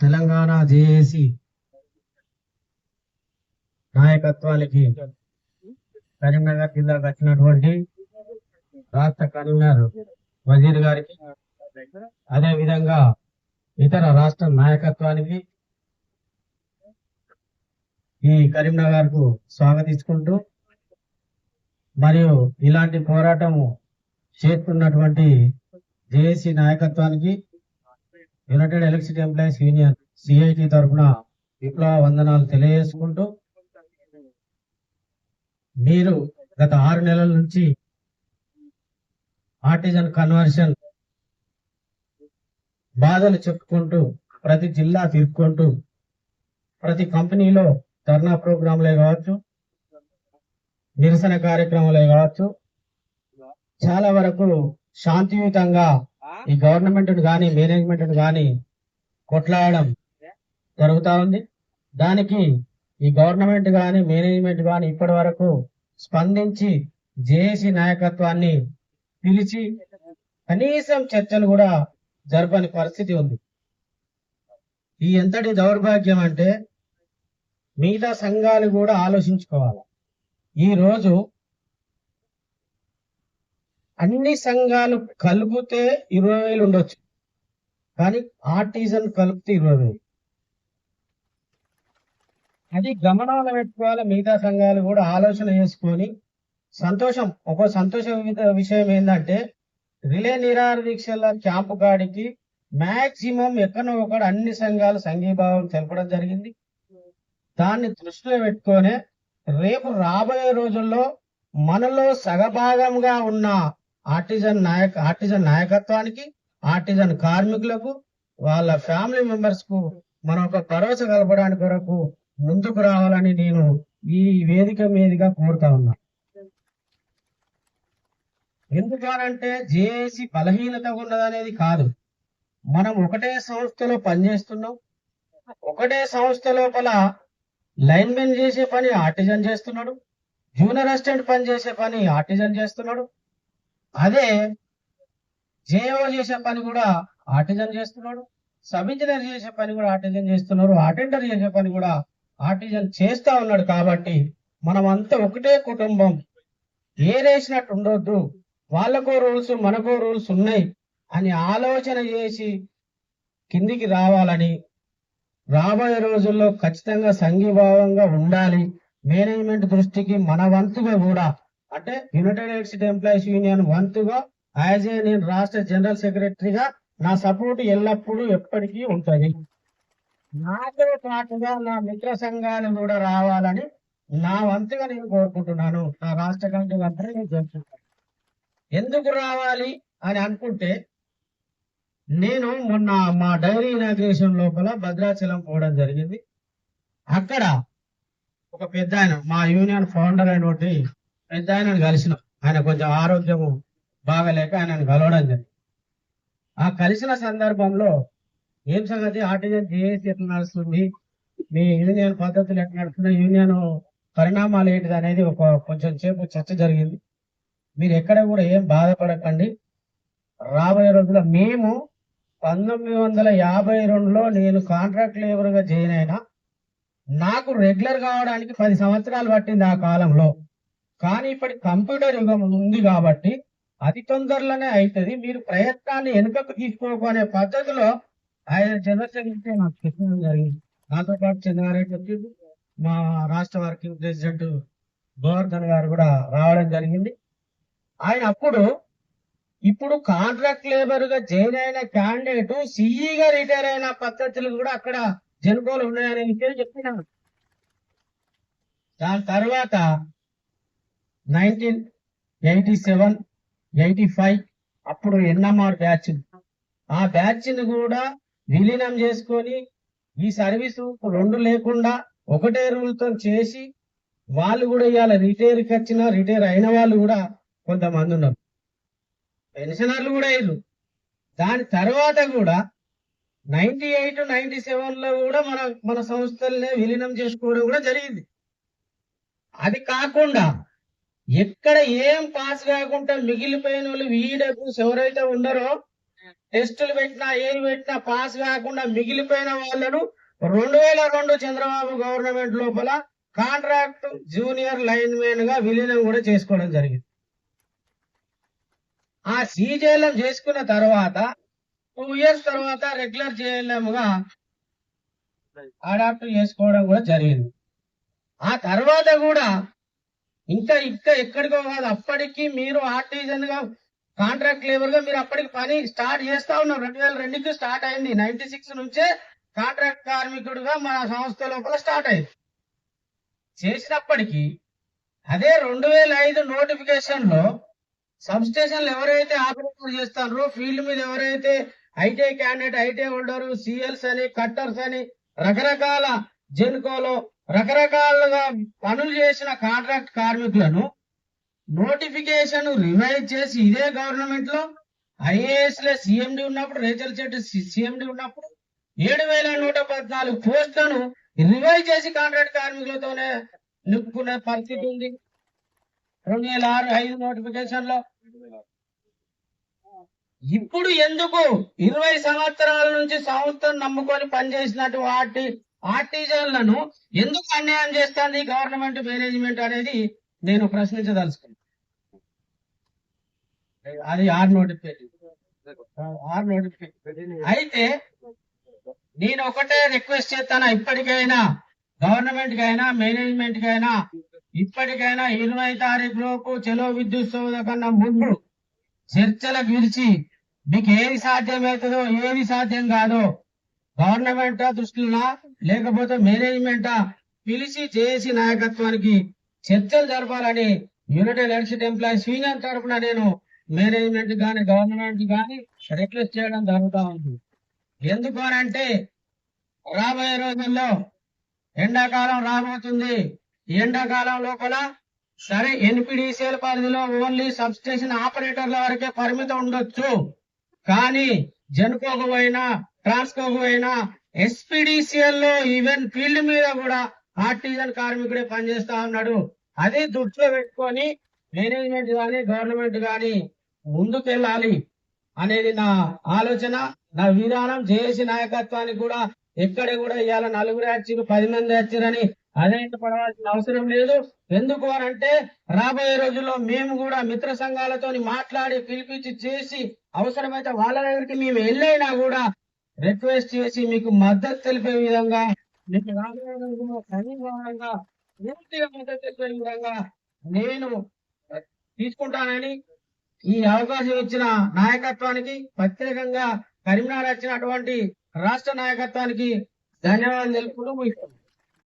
Telangana JAC నాయకత్వానికి కరీంనగర్ జిల్లాకు వచ్చినటువంటి రాష్ట్ర కన్వీనర్ వజీర్ గారికి అదే విధంగా ఇతర రాష్ట్ర నాయకత్వానికి ఈ కరీంనగర్కు స్వాగతించుకుంటూ మరియు ఇలాంటి పోరాటము చేస్తున్నటువంటి జేఏసీ నాయకత్వానికి united electricity employees union CIT తరఫున విప్లవ వందనాలు తెలియజేసుకుంటూ మీరు గత ఆరు నెలల నుంచి ఆర్టిజన్ కన్వర్షన్ బాధలు చెప్పుకుంటూ ప్రతి జిల్లా తిరుక్కుంటూ ప్రతి కంపెనీలో ధర్నా ప్రోగ్రాంలే కావచ్చు నిరసన కార్యక్రమాలే కావచ్చు చాలా వరకు శాంతియుతంగా ఈ గవర్నమెంట్ గాని మేనేజ్మెంట్ గాని కొట్లాడడం జరుగుతా ఉంది. దానికి ఈ గవర్నమెంట్ గాని మేనేజ్మెంట్ గాని ఇప్పటి వరకు స్పందించి జేఏసీ నాయకత్వాన్ని పిలిచి కనీసం చర్చలు కూడా జరపని పరిస్థితి ఉంది. ఈ ఎంతటి దౌర్భాగ్యం అంటే మిగతా సంఘాలు కూడా ఆలోచించుకోవాలి. ఈ రోజు అన్ని సంఘాలు కలిపితే ఇరవై వేలు ఉండొచ్చు. కానీ ఆర్టిజన్ కలిపితే ఇరవై వేలు. అది గమనాలు పెట్టుకోవాలి. మిగతా సంఘాలు కూడా ఆలోచన చేసుకొని సంతోషం. ఒక సంతోష విషయం ఏంటంటే రిలే నిరాహార దీక్షల క్యాంపు కాడికి మాక్సిమం ఎక్కడో ఒకడు అన్ని సంఘాలు సంఘీభావం తెలపడం జరిగింది. దాన్ని దృష్టిలో పెట్టుకొని రేపు రాబోయే రోజుల్లో మనలో సగభాగంగా ఉన్న ఆర్టిజన్ నాయక ఆర్టిజన్ నాయకత్వానికి ఆర్టిజన్ కార్మికులకు వాళ్ళ ఫ్యామిలీ మెంబర్స్కు మనం ఒక భరోసా కలపడానికి కొరకు ముందుకు రావాలని నేను ఈ వేదిక మీదుగా కోరుతా ఉన్నా. ఎందుకనంటే జేఏసీ బలహీనత ఉన్నదనేది కాదు. మనం ఒకటే సంస్థలో పనిచేస్తున్నాం. ఒకటే సంస్థ లోపల లైన్మెన్ చేసే పని ఆర్టిజన్ చేస్తున్నాడు. జూనియర్ అసిస్టెంట్ పని చేసే పని ఆర్టిజన్ చేస్తున్నాడు. అదే జేఓ చేసే పని కూడా ఆర్టిజన్ చేస్తున్నాడు సబ్ ఇంజనీర్ చేసే పని కూడా ఆర్టిజన్ చేస్తున్నారు అటెండర్ చేసే పని కూడా ఆర్టిజన్ చేస్తా ఉన్నాడు కాబట్టి మనం అంతా ఒకటే కుటుంబం. ఏరేసినట్టు ఉండొద్దు వాళ్ళకో రూల్స్ మనకో రూల్స్ ఉన్నాయి అని ఆలోచన చేసి కిందికి రావాలని రాబోయే రోజుల్లో ఖచ్చితంగా సంఘీభావంగా ఉండాలి. మేనేజ్మెంట్ దృష్టికి మన వంతుగా కూడా అంటే యునైటెడ్ స్టేట్ ఎంప్లాయీస్ యూనియన్ వంతుగా యాజ్ ఏ నేను రాష్ట్ర జనరల్ సెక్రటరీగా నా సపోర్ట్ ఎల్లప్పుడూ ఎప్పటికీ ఉంటుంది. నాతో పాటుగా నా మిత్ర సంఘాలు కూడా రావాలని నా వంతుగా నేను కోరుకుంటున్నాను. నా రాష్ట్ర కమిటీ వంతుగా నేను చేస్తున్నాను ఎందుకు రావాలి అని అనుకుంటే నేను మొన్న మా డైరీ ఇనాగ్రేషన్ లోపల భద్రాచలం పోవడం జరిగింది. అక్కడ ఒక పెద్ద ఆయన మా యూనియన్ ఫౌండర్ అయినటువంటి పెద్ద ఆయనను కలిసిన. ఆయన కొంచెం ఆరోగ్యము బాగలేక ఆయనను కలవడం జరిగింది. ఆ కలిసిన సందర్భంలో ఏం సంగతి? ఆర్టిజన్ జేఏసీ ఎట్లా నడుస్తుంది? మీ యూనియన్ పద్ధతులు ఎట్లా నడుస్తున్నాయి? యూనియన్ పరిణామాలు ఏంటిది అనేది ఒక కొంచెం సేపు చర్చ జరిగింది. మీరు ఎక్కడ కూడా ఏం బాధపడకండి. రాబోయే రోజుల్లో మేము పంతొమ్మిది వందల యాభై రెండులో నేను కాంట్రాక్ట్ లేబర్గా జాయిన్ అయినా నాకు రెగ్యులర్ కావడానికి పది సంవత్సరాలు పట్టింది ఆ కాలంలో. కానీ ఇప్పటి కంప్యూటర్ యుగం ఉంది కాబట్టి అతి తొందరలోనే అవుతుంది మీరు ప్రయత్నాన్ని వెనుకకు తీసుకోకు అనే పద్ధతిలో ఆయన జనరల్ నాకు చెప్పడం జరిగింది. దాంతోపాటు పాటు చంద్రారెడ్డి వచ్చింది మా రాష్ట్ర వర్కింగ్ ప్రెసిడెంట్ గోవర్ధన్ గారు కూడా రావడం జరిగింది. ఆయన అప్పుడు ఇప్పుడు కాంట్రాక్ట్ లేబర్గా జాయిన్ అయిన క్యాండిడేట్ సిఈగా రిటైర్ అయిన పద్ధతులు కూడా అక్కడ జనుకోలు ఉన్నాయనే విషయం చెప్పినాను దాని తర్వాత nineteen eighty seven eighty five అప్పుడు ఎన్ఎంఆర్ బ్యాచ్. ఆ బ్యాచ్ని కూడా విలీనం చేసుకొని ఈ సర్వీసు రెండు లేకుండా ఒకటే రూల్తో చేసి వాళ్ళు కూడా ఇవాళ రిటైర్కి వచ్చిన రిటైర్ అయిన వాళ్ళు కూడా కొంతమంది ఉన్నారు. పెన్షనర్లు కూడా అయ్యారు దాని తర్వాత కూడా నైన్టీ ఎయిట్ నైన్టీ సెవెన్లో కూడా మన మన సంస్థల్ని విలీనం చేసుకోవడం కూడా జరిగింది. అది కాకుండా ఎక్కడ ఏం పాస్ కాకుండా మిగిలిపోయిన వాళ్ళు వీడకు ఎవరైతే ఉన్నారో టెస్టులు పెట్టినా ఏది పెట్టినా పాస్ కాకుండా మిగిలిపోయిన వాళ్ళను రెండు వేల రెండు చంద్రబాబు గవర్నమెంట్ లోపల కాంట్రాక్ట్ జూనియర్ లైన్ మ్యాన్గా విలీనం కూడా చేసుకోవడం జరిగింది. ఆ సీజేఎల్ఎం చేసుకున్న తర్వాత టూ ఇయర్స్ తర్వాత రెగ్యులర్ జేఎల్ఎం గా అడాప్ట్ చేసుకోవడం కూడా జరిగింది. ఆ తర్వాత కూడా ఇంకా ఇంకా ఎక్కడికో కాదు. అప్పటికి మీరు ఆర్టిజన్గా కాంట్రాక్ట్ లేబర్గా మీరు అప్పటికి పని స్టార్ట్ చేస్తా ఉన్నారు. రెండు వేల రెండుకి స్టార్ట్ అయింది. నైన్టీ సిక్స్ నుంచే కాంట్రాక్ట్ కార్మికుడుగా మన సంస్థ లోపల స్టార్ట్ అయింది. చేసినప్పటికీ అదే రెండు వేల ఐదు నోటిఫికేషన్లో సబ్ స్టేషన్లు ఎవరైతే ఆపరేటర్ చేస్తారో ఫీల్డ్ మీద ఎవరైతే ITI candidate ITI holder CLs అని కట్టర్స్ అని రకరకాల జెన్కోలో రకరకాలుగా పనులు చేసిన కాంట్రాక్ట్ కార్మికులను నోటిఫికేషన్ రివైజ్ చేసి ఇదే గవర్నమెంట్లో ఐఏఎస్లో సిఎండి ఉన్నప్పుడు రేచల్ చెట్టు సిఎండి ఉన్నప్పుడు ఏడు వేల నూట పద్నాలుగు పోస్టులను రివైజ్ చేసి కాంట్రాక్ట్ కార్మికులతోనే నింపుకునే పరిస్థితి ఉంది. రెండు వేల ఆరు ఐదు నోటిఫికేషన్లో ఇప్పుడు ఎందుకు ఇరవై సంవత్సరాల నుంచి సంస్థను నమ్ముకొని పనిచేసినట్టు వాటి ఆర్టిజన్లను ఎందుకు అన్యాయం చేస్తుంది గవర్నమెంట్ మేనేజ్మెంట్ అనేది నేను ప్రశ్నించదలుచుకున్నాను అది ఆర్ నోటిఫికేషన్. Are notification. అయితే నేను ఒకటే రిక్వెస్ట్ చేస్తాను ఇప్పటికైనా గవర్నమెంట్ కైనా మేనేజ్మెంట్ కైనా ఇప్పటికైనా ఇరవై తారీఖు లోపు చలో విద్యుత్ సౌధ కన్నా ముందు చర్చలకు పిలిచి మీకు ఏది సాధ్యమవుతుందో ఏది సాధ్యం కాదో గవర్నమెంట్ దృష్టిలో లేకపోతే మేనేజ్మెంట్? పిలిచి జేఏసీ నాయకత్వానికి చర్చలు జరపాలని యునైటెడ్ ఎలక్షన్ ఎంప్లాయీస్ యూనియన్ తరఫున నేను మేనేజ్మెంట్ గాని గవర్నమెంట్ గాని రిక్వెస్ట్ చేయడం జరుగుతా ఉంది. ఎందుకు అని అంటే రాబోయే రోజుల్లో ఎండాకాలం రాబోతుంది. ఎండాకాలం లోపల సరే ఎన్పిడిసిఎల్ పరిధిలో ఓన్లీ సబ్ స్టేషన్ ఆపరేటర్ల వరకే పరిమితం ఉండొచ్చు. కానీ జనుకోకపోయినా పోయినా ట్రాన్స్కోకు పోయినా లో ఈవెన్ ఫీల్డ్ మీద కూడా ఆర్టిజన్ కార్మికుడే పనిచేస్తా ఉన్నాడు. అదే దృష్టిలో పెట్టుకొని మేనేజ్మెంట్ గాని గవర్నమెంట్ గాని ముందుకెళ్ళాలి అనేది నా ఆలోచన నా విధానం జేఏసీ నాయకత్వానికి కూడా ఎక్కడ కూడా ఇవాళ నలుగురు యాక్చిరు పది మంది యాక్చిరని అదే పడవలసిన అవసరం లేదు. ఎందుకు అని అంటే రాబోయే రోజుల్లో మేము కూడా మిత్ర సంఘాలతో మాట్లాడి పిలిపించి చేసి అవసరమైతే వాళ్ళ దగ్గరికి మేము వెళ్ళైనా కూడా రిక్వెస్ట్ చేసి మీకు మద్దతు తెలిపే విధంగా మీకు రాజకీయంగా పూర్తిగా మద్దతు తెలిపే విధంగా నేను తీసుకుంటానని ఈ అవకాశం ఇచ్చిన నాయకత్వానికి ప్రత్యేకంగా కరీంనగర్ వచ్చినటువంటి రాష్ట్ర నాయకత్వానికి ధన్యవాదాలు తెలుపుకుంటూ ముగిస్తున్నాను